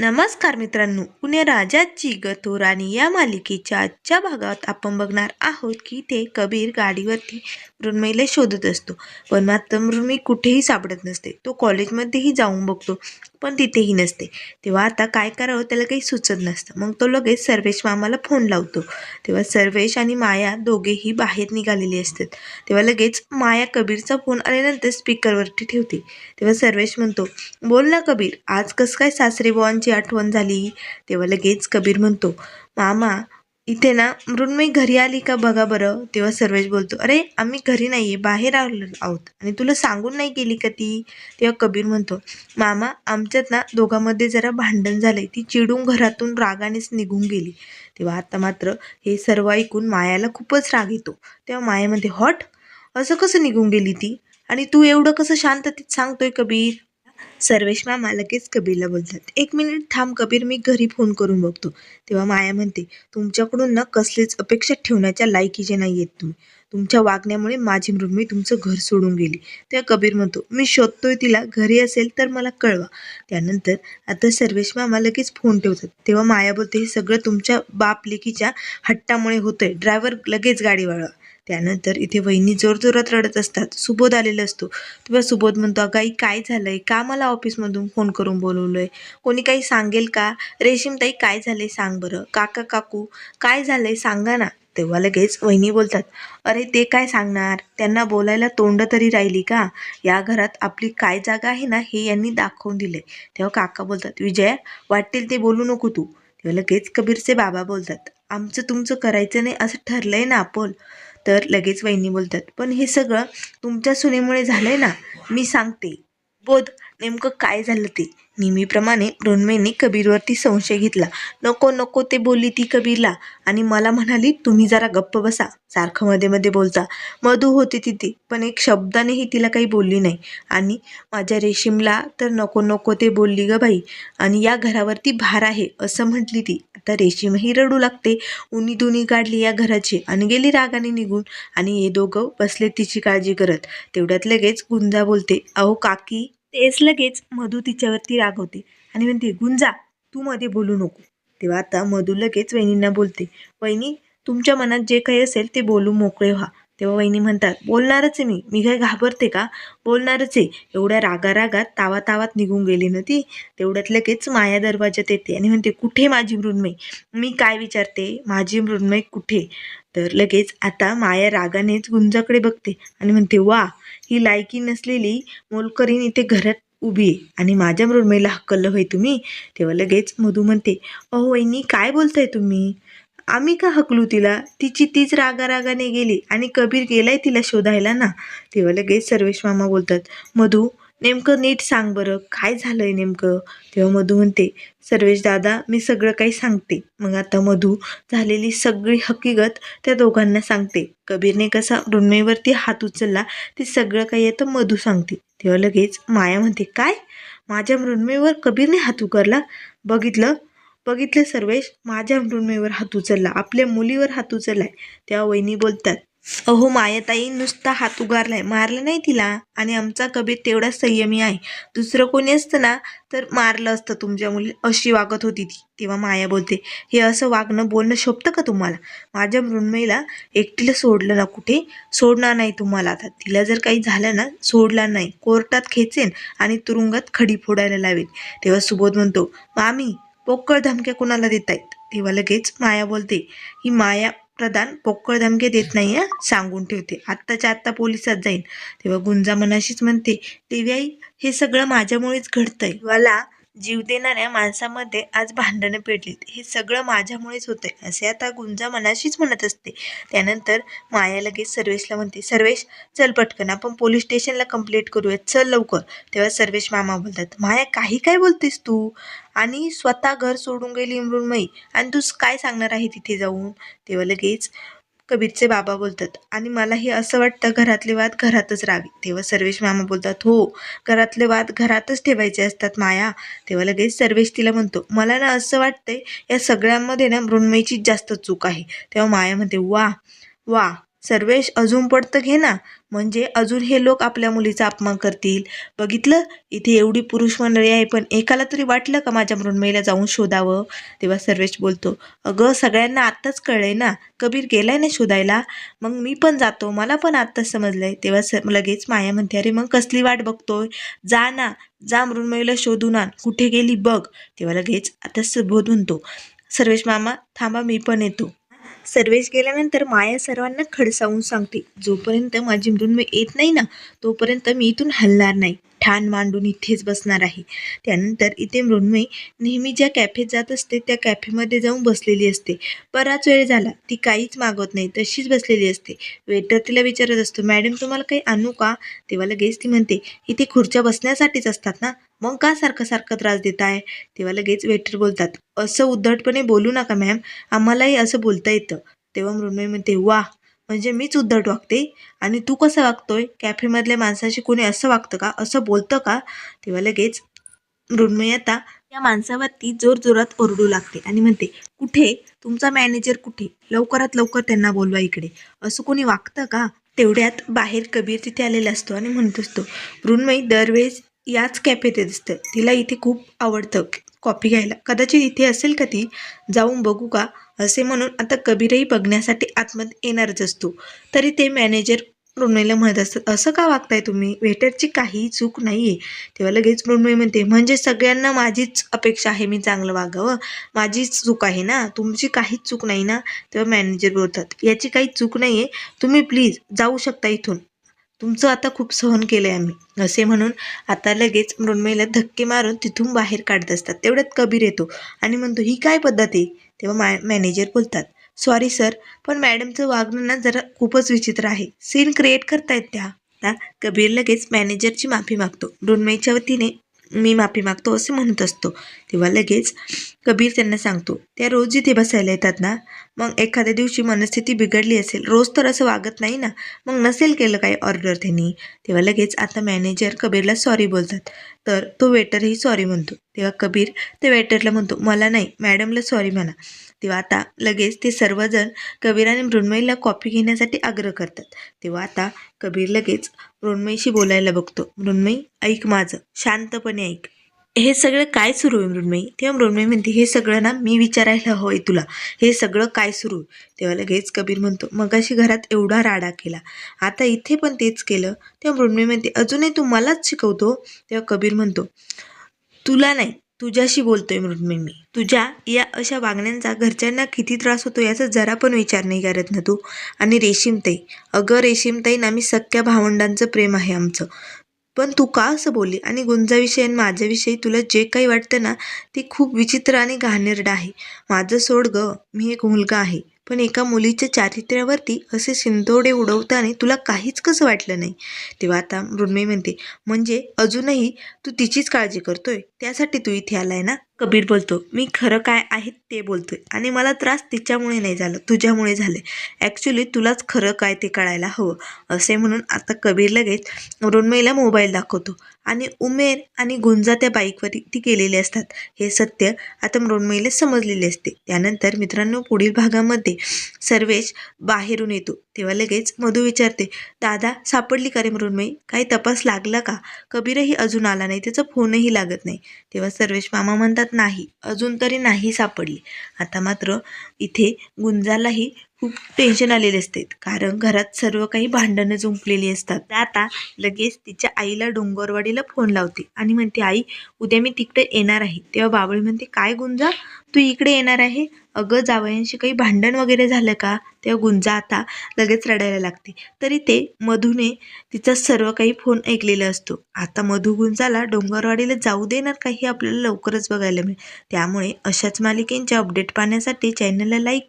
नमस्कार मित्रांनो पुणे राजाची गतोराणी या मालिकेच्या आजच्या भागात आपण बघणार आहोत की ते कबीर गाडीवरती मृण्मयीला शोधत असतो. पण मात्र मृण्मयी कुठेही सापडत नसते. तो कॉलेजमध्येही जाऊन बघतो पण तिथेही नसते. तेव्हा आता काय करावं त्याला काही सुचत नसतं. मग तो लगेच सर्वेश मामाला फोन लावतो. तेव्हा सर्वेश आणि माया दोघेही बाहेर निघालेले असतात. तेव्हा लगेच माया कबीरचा फोन आल्यानंतर स्पीकरवरती ठेवते. तेव्हा सर्वेश म्हणतो बोल ना कबीर आज कसं काय सासरे मामाची आठवण झाली. तेव्हा लगेच कबीर म्हणतो मामा इथे ना मृण्मयी घरी आली का बघा बरं. तेव्हा सर्वेश बोलतो अरे आम्ही घरी नाही आहे बाहेर आलो आहोत. आणि तुला सांगून नाही गेली का ती? तेव्हा कबीर म्हणतो मामा आमच्यात ना दोघांमध्ये जरा भांडण झालंय. ती चिडून घरातून रागानेच निघून गेली. तेव्हा आता मात्र हे सर्व ऐकून मायाला खूपच राग येतो. तेव्हा माया म्हणते हॉट असं कसं निघून गेली ती? आणि तू एवढं कसं शांततेत सांगतोय कबीर? सर्वेश मामा लगेच कबीरला बोलतात. एक मिनिट थांब कबीर मी घरी फोन करून बघतो. तेव्हा माया म्हणते तुमच्याकडून ना कसलीच अपेक्षा ठेवण्याच्या लायकीचे नाही आहेत तुम्ही. तुमच्या वागण्यामुळे माझी मृण्मयी तुमचं घर सोडून गेली. तेव्हा कबीर म्हणतो मी शोधतोय तिला घरी असेल तर मला कळवा. त्यानंतर आता सर्वेश मामा लगेच फोन ठेवतात. तेव्हा माया बोलते हे सगळं तुमच्या बाप लेकीच्या हट्टामुळे होतंय. ड्रायव्हर लगेच गाडी वळवा. त्यानंतर इथे वहिनी जोरजोरात रडत असतात. सुबोध आलेला असतो. तेव्हा सुबोध म्हणतो अगाई काय झालंय? का मला ऑफिसमधून फोन करून बोलवलोय? कोणी काही सांगेल का? रेशीमताई काय झालंय सांग बरं. काका काकू काय झालंय सांगा ना. तेव्हा लगेच वहिनी बोलतात अरे ते काय सांगणार? त्यांना बोलायला तोंड तरी राहिली का? या घरात आपली काय जागा आहे ना हे यांनी दाखवून दिले तेव्हा काका बोलतात विजया वाटेल ते बोलू नको तू. तेव्हा लगेच कबीरचे बाबा बोलतात आमचं तुमचं करायचं नाही असं ठरलंय ना आपण. तर लगेच वहिनी बोलतात पण हे सगळं तुमच्या सुनेमुळे झालंय ना मी सांगते. बोध नेमकं काय झालं ते? नेहमीप्रमाणे मृण्मयीने कबीरवरती संशय घेतला. नको नको ते बोलली ती कबीरला. आणि मला म्हणाली तुम्ही जरा गप्प बसा. सारखं मध्ये मध्ये बोलता. मधू होती तिथे पण एक शब्दानेही तिला काही बोलली नाही. आणि माझ्या रेशीमला तर नको नको ते बोलली ग बाई. आणि या घरावरती भार आहे असं म्हटली ती. आता रेशीमही रडू लागते. उनी दुनी काढली या घराची आणि गेली रागाने निघून. आणि हे दोघं बसले तिची काळजी करत. तेवढ्यात लगेच गुंजा बोलते अहो काकी तेच लगेच मधू तिच्यावरती रागवते आणि म्हणते गुंजा तू मध्ये बोलू नको. तेव्हा आता मधू लगेच वहिनींना बोलते वहिनी तुमच्या मनात जे काही असेल ते बोलू मोकळे व्हा. तेव्हा वहिनी म्हणतात बोलणारच आहे मी. मी काय घाबरते का? बोलणारच आहे. एवढ्या रागा रागात तावा तावात निघून गेली ना ती. तेवढ्यात लगेच माया दरवाजात येते आणि म्हणते कुठे माझी मृण्मयी? मी काय विचारते? माझी मृण्मयी कुठे? तर लगेच आता माया रागानेच गुंजाकडे बघते आणि म्हणते वा ही लायकी नसलेली मोलकरीण इथे घरात उभी आहे. आणि माझ्या मृमेला हकललं होय तुम्ही? तेव्हा लगेच मधू म्हणते अहो वहिनी काय बोलताय तुम्ही? आम्ही का हकलू तिला? तिची तीच रागारागाने गेली आणि कबीर गेलाय तिला शोधायला ना? तेव्हा लगेच सर्वेश मामा बोलतात मधू नेमकं नीट सांग बरं काय झालंय नेमकं? तेव्हा मधू म्हणते सर्वेश दादा मी सगळं काही सांगते. मग आता मधू झालेली सगळी हकीकत त्या दोघांना सांगते. कबीरने कसा मृण्मयीवरती हात उचलला ते सगळं काही येतं मधू सांगते. तेव्हा लगेच माया म्हणते काय? माझ्या मृण्मेवर कबीरने हात उकरला? बघितलं बघितलं सर्वेश माझ्या मृण्मेवर हात उचलला आपल्या मुलीवर हात उचललाय. तेव्हा वहिनी बोलतात अहो मायाताई नुसता हात उगारलाय. मारलं नाही तिला. आणि आमचा कबीर तेवढा संयमी आहे. दुसरं कोणी असतं ना तर मारलं असतं तुमच्या मुली अशी वागत होती ती. तेव्हा माया बोलते हे असं वागणं बोलणं शोभतं का तुम्हाला? माझ्या मृण्मयीला एकटीला सोडलं ना कुठे? सोडणार नाही तुम्हाला आता. तिला जर काही झालं ना सोडणार नाही. कोर्टात खेचेन आणि तुरुंगात खडी फोडायला लावेन. तेव्हा सुबोध म्हणतो मामी पोकळ धमक्या कुणाला देत आहेत तेव्हा लगेच माया बोलते ही माया प्रधान पोकळ धमके देत नाही आहे सांगून ठेवते. आत्ताच्या आत्ता पोलिसात जाईन. तेव्हा गुंजा मनाशीच म्हणते देव्याई हे सगळं माझ्यामुळेच घडतंय. मला जीव देणाऱ्या माणसामध्ये आज भांडणं पेटलीत. हे सगळं माझ्यामुळेच होतंय असे आता गुंजा मनाशीच म्हणत असते. त्यानंतर माया लगेच सर्वेशला म्हणते सर्वेश चल पटकन आपण पोलीस स्टेशनला कंप्लेंट करूयात. चल लवकर. तेव्हा सर्वेश मामा बोलतात माया काही काय बोलतेस तू? आणि स्वतः घर सोडून गेली मृण्मयी आणि तू काय सांगणार आहे तिथे जाऊन? तेव्हा लगेच कबीरचे बाबा बोलतात. आणि मला हे असं वाटतं घरातले वाद घरातच राहावी. तेव्हा सर्वेश मामा बोलतात हो घरातले वाद घरातच ठेवायचे असतात माया. तेव्हा लगेच सर्वेश तिला म्हणतो मला ना असं वाटतंय या सगळ्यांमध्ये ना मृण्मयचीच जास्त चूक आहे. तेव्हा माया म्हणते वा वा सर्वेश अजून पडतं घे ना म्हणजे अजून हे लोक आपल्या मुलीचा अपमान करतील. बघितलं? इथे एवढी पुरुष मंडळी आहे पण एकाला तरी वाटलं का माझ्या मृण्मयीला जाऊन शोधावं? तेव्हा सर्वेश बोलतो अगं सगळ्यांना आत्ताच कळलंय ना? कबीर गेलाय ना शोधायला? मग मी पण जातो मला पण आत्ताच समजलंय. तेव्हा स लगेच माया म्हणते अरे मग कसली वाट बघतोय? जा ना जा मृण्मयीला शोधून आण. कुठे गेली बघ. तेव्हा लगेच आता सुबोध म्हणतो सर्वेश मामा थांबा मी पण येतो. सर्वेश गेल्यानंतर माया सर्वांना खडसावून सांगते जोपर्यंत माझी मृण्मय येत नाही ना तोपर्यंत मी इथून हलणार नाही ठाण मांडून इथेच बसणार आहे. त्यानंतर इथे मृण्मयी नेहमी ज्या कॅफेत जात असते त्या कॅफेमध्ये जाऊन बसलेली असते. बराच वेळ झाला ती काहीच मागवत नाही तशीच बसलेली असते. वेटर तिला विचारत असतो मॅडम तुम्हाला काही आणू का? तेव्हा लगेच ती म्हणते इथे खुर्च्या बसण्यासाठीच असतात ना मग का सारखं सारखं त्रास देताय? तेव्हा लगेच वेटर बोलतात असं उद्धटपणे बोलू नका मॅम आम्हालाही असं बोलता येतं. तेव्हा मृण्मयी म्हणते वा म्हणजे मीच उद्धट वागते? आणि तू कसं वागतोय? कॅफेमधल्या माणसाशी कोणी असं वागतं का? असं बोलतं का? तेव्हा लगेच मृण्मयी आता या माणसावरती जोरजोरात ओरडू लागते आणि म्हणते कुठे? तुमचा मॅनेजर कुठे? लवकरात लवकर त्यांना बोलवा इकडे. असं कोणी वागतं का? तेवढ्यात बाहेर कबीर तिथे आलेला असतो आणि म्हणत असतो मृण्मयी दरवेळेस याच कॅफेत दिसतं तिला इथे खूप आवडतं कॉफी घ्यायला. कदाचित इथे असेल का ती? जाऊन बघू का? असे म्हणून आता कबीरही बघण्यासाठी आतमध्ये येणारच असतो. तरी ते मॅनेजर मृण्मयीला म्हणत असतात असं का वागताय तुम्ही? वेटरची काही चूक नाही आहे तेव्हा लगेच मृण्मय म्हणते म्हणजे सगळ्यांना माझीच अपेक्षा आहे मी चांगलं वागावं? माझीच चूक आहे ना? तुमची काहीच चूक नाही ना? तेव्हा मॅनेजर बोलतात याची काही चूक नाही आहे तुम्ही प्लीज जाऊ शकता इथून. तुमचं आता खूप सहन केलं आहे आम्ही. असे म्हणून आता लगेच मृण्मयीला धक्के मारून तिथून बाहेर काढत असतात. तेवढ्यात कबीर येतो आणि म्हणतो ही काय पद्धत आहे? तेव्हा मॅ मॅनेजर बोलतात सॉरी सर पण मॅडमचं वागणं ना जरा खूपच विचित्र आहे. सीन क्रिएट करतायत त्या. आता कबीर लगेच मॅनेजरची माफी मागतो. मृण्मयीच्या वतीने मी माफी मागतो असे म्हणत असतो. तेव्हा लगेच कबीर त्यांना सांगतो. त्या रोज जिथे बसायला येतात ना मग एखाद्या दिवशी मनस्थिती बिघडली असेल रोज तर असं वागत नाही ना मग नसेल केलं काही ऑर्डर त्यांनी. तेव्हा लगेच आता मॅनेजर कबीरला सॉरी बोलतात. तर तो वेटरही सॉरी म्हणतो. तेव्हा कबीर ते वेटरला म्हणतो मला नाही मॅडमला सॉरी म्हणा. तेव्हा आता लगेच ते सर्वजण कबीर आणि मृण्मयीला कॉफी घेण्यासाठी आग्रह करतात. तेव्हा आता कबीर लगेच मृण्मयीशी बोलायला बघतो. मृण्मयी ऐक माझं. शांतपणे ऐक. हे सगळं काय सुरू आहे मृण्मयी? तेव्हा मृण्मयी म्हणते हे सगळं ना मी विचारायला हवंय तुला. हे सगळं काय सुरू आहे? तेव्हा लगेच कबीर म्हणतो मगाशी घरात एवढा राडा केला. आता इथे पण तेच केलं. तेव्हा मृण्मयी म्हणते अजूनही तू मलाच शिकवतो? तेव्हा कबीर म्हणतो तुला नाही तुझ्याशी बोलतोय मृण्मयी मी. तुझ्या या अशा वागण्यांचा घरच्यांना किती त्रास होतो याचा जरा पण विचार नाही करत ना तू? आणि रेशीमताई. अगं रेशीमताई ना मी सख्या भावंडांचं प्रेम आहे आमचं. पण तू का असं बोलली? आणि गुंजाविषयी आणि माझ्याविषयी तुला जे काही वाटतं ना ते खूप विचित्र आणि घाणेरडं आहे. माझं सोड ग मी एक मुलगा आहे. पण एका मुलीच्या चारित्र्यावरती असे शिंतोडे उडवताना तुला काहीच कसं वाटलं नाही? तेव्हा आता मृण्मयी म्हणते म्हणजे अजूनही तू तिचीच काळजी करतोय? त्यासाठी तू इथे आलाय ना? कबीर बोलतो मी खरं काय आहे ते बोलतोय आणि मला त्रास तिच्यामुळे नाही झाला तुझ्यामुळे झाले. ॲक्च्युली तुलाच खरं काय ते कळायला हवं असे म्हणून आता कबीर लगेच मृण्मयीला मोबाईल दाखवतो. आणि उमेर आणि गुंजा त्या बाईकवरती ती गेलेले असतात. हे सत्य आता मृण्मयीला समजलेले असते. त्यानंतर मित्रांनो पुढील भागामध्ये सर्वेश बाहेरून येतो. तेव्हा लगेच मधू विचारते दादा सापडली का रे मृण्मयी काही तपास लागला का? कबीरही अजून आला नाही त्याचा फोनही लागत नाही. तेव्हा सर्वेश मामा म्हणतात नाही अजून तरी नाही सापडली. आता मात्र इथे गुंजालाही खूप टेन्शन आलेले असते कारण घरात सर्व काही भांडणं जुंपलेली असतात. आता लगेच तिच्या आईला डोंगरवाडीला फोन लावते आणि म्हणते आई उद्या मी तिकडे येणार आहे. तेव्हा बाबळी म्हणते काय गुंजा? तू इकडे येणार आहे? अगं जावयांशी काही भांडण वगैरे झालं का? तेव्हा गुंजा आता लगेच रडायला लागते. तरी ते मधूने तिचा सर्व काही फोन ऐकलेला असतो. आता मधू गुंजाला डोंगरवाडीला जाऊ देणार काही हे आपल्याला लवकरच बघायला मिळेल. त्यामुळे अशाच मालिकेंच्या अपडेट पाहण्यासाठी चॅनलला लाईक